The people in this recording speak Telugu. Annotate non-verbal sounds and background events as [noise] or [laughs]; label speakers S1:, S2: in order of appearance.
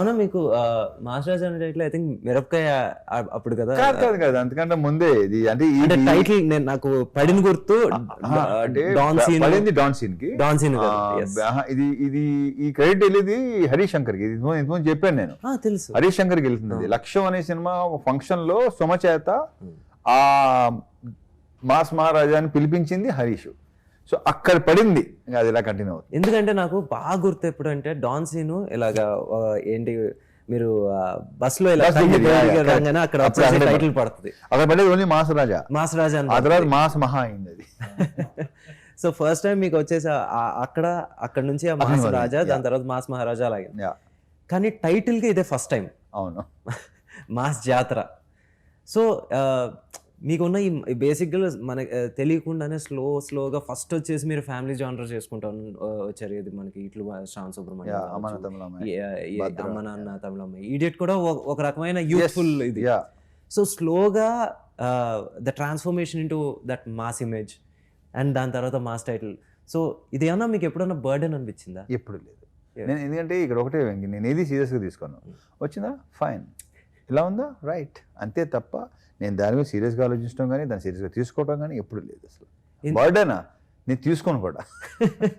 S1: అవునా మీకు మాస్టర్స్ అనే టైటిల్ ఐ థింక్ మిరపకాయ అప్పుడు కదా.
S2: కాదు కాదు కాదు అంతకంటే ముందే ఇది. అంటే ఈ-
S1: అంటే టైటిల్ నేను నాకు పడిన గుర్తు డాన్ సీన్.
S2: పడింది డాన్ సీన్కి
S1: డాన్ సీన్
S2: ఇది ఇది ఈ క్రెడిట్ వెళ్ళేది హరీష్ శంకర్కి ఇది ఇంతకు ముందు- ఇంతకు ముందు చెప్పాను నేను.
S1: తెలుసు.
S2: హరీష్ శంకర్కి వెళ్తుంది లక్ష్యం అనే సినిమా ఫంక్షన్లో సుమ చేత ఆ మాస్ మహారాజాని పిలిపించింది హరీష్. సో అక్కడ పడింది. అది ఇలా కంటిన్యూ అవుతుంది?
S1: ఎందుకంటే నాకు బాగా గుర్తు ఎప్పుడు అంటే డాన్ సీన్ ఇలాగా ఏంటి మీరు
S2: బస్లో
S1: రాగానే అక్కడ టైటిల్ పడుతుంది.
S2: అక్కడ పడేది only mass Raja.
S1: Mass Raja
S2: ఆ తర్వాత మాస్ మహా అయింది అది.
S1: సో ఫస్ట్ టైం మీకు వచ్చేసి అక్కడ అక్కడ నుంచి ఆ మాస్ రాజా దాని. తర్వాత మాస్ మహారాజా అలాగే కానీ టైటిల్కి ఇదే ఫస్ట్ టైం
S2: అవును. [laughs]
S1: మాస్ జాతర. సో మీకున్న ఈ బేసిక్గా మనకి ఆ, తెలియకుండానే స్లో స్లోగా ఫస్ట్ వచ్చేసి మీరు ఫ్యామిలీ జానర్ చేసుకుంటా ఉన్న- ఆ, వచ్చారు. ఇది మనకి ఇట్లు శ్రావణ్ సుబ్రహ్మణ్యం అమ్మ నాన్న తమిళమ్మ. ఈడియట్ కూడా ఒక- రకమైన యూత్ఫుల్ ఇది.
S2: యా.
S1: సో స్లోగా the transformation into that mass image and దాని తర్వాత మాస్ టైటిల్ సో ఇది ఏమన్నా మీకు ఎప్పుడన్నా బర్డెన్ అనిపించిందా?
S2: ఎప్పుడు లేదు. నేను ఎందుకంటే ఇక్కడ ఒకటే నేను ఏది సీరియస్గా తీసుకోను. వచ్చిందా? ఫైన్ ఇలా ఉందా? రైట్ అంతే తప్ప నేను దాని మీద సీరియస్గా ఆలోచించడం కానీ దాన్ని సీరియస్గా తీసుకోవడం కానీ ఎప్పుడు లేదు అసలు. బర్డేనా? నేను తీసుకోను కూడా. [laughs]